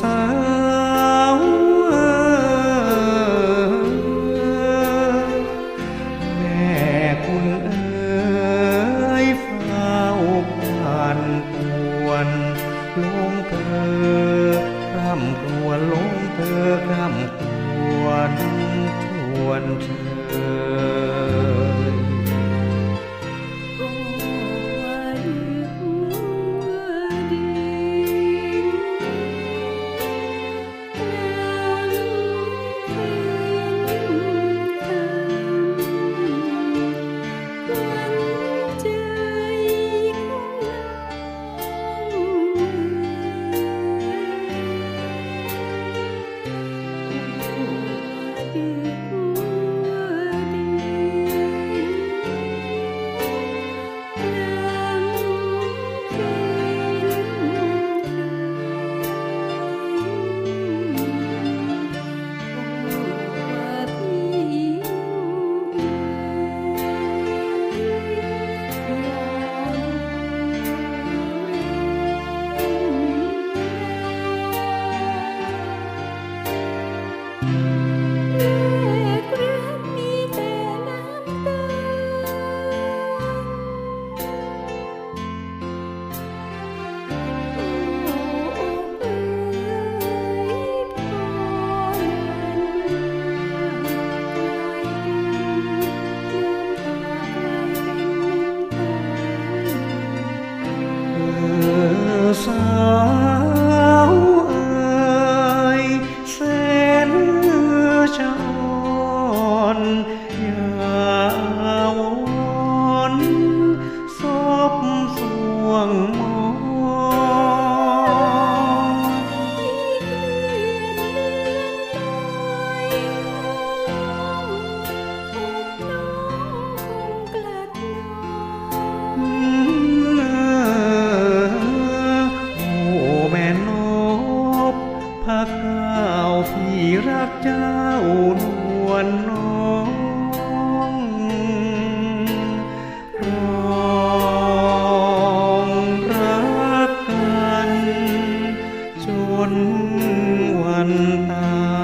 สาวแม่คุณเอ๋ยเฝ้าผ่านปวนลงเธอร่ำครวญลงเธอร่ำครวญชวนเชยเอ ข้าก้าวพี่รักเจ้านวลน้องรองรักกัน จนวันตาย